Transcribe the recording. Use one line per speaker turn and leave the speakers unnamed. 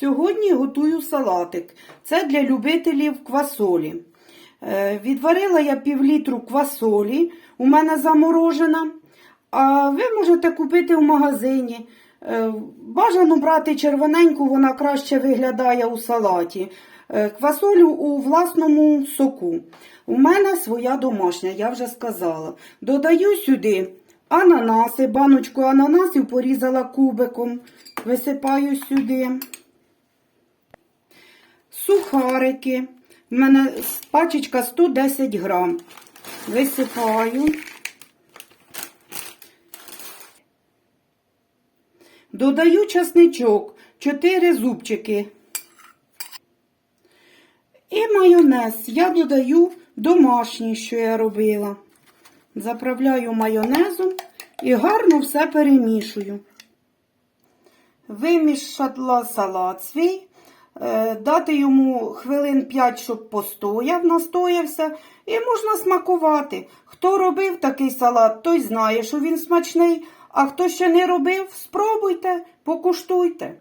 Сьогодні готую салатик. Це для любителів квасолі. Е, Відварила я півлітру квасолі, у мене заморожена. А ви можете купити в магазині. Е, Бажано брати червоненьку, вона краще виглядає у салаті. Е, Квасолю у власному соку. У мене своя домашня, я вже сказала. Додаю сюди ананаси, баночку ананасів порізала кубиком, висипаю сюди. Сухарики. У мене пачечка 110 грам. Висипаю. Додаю часничок, 4 зубчики. І майонез. Я додаю домашній, що я робила. Заправляю майонезом і гарно все перемішую. Вимішала салат свій, дати йому хвилин 5, щоб постояв, настоявся, і можна смакувати. Хто робив такий салат, той знає, що він смачний, а хто ще не робив, спробуйте, покуштуйте.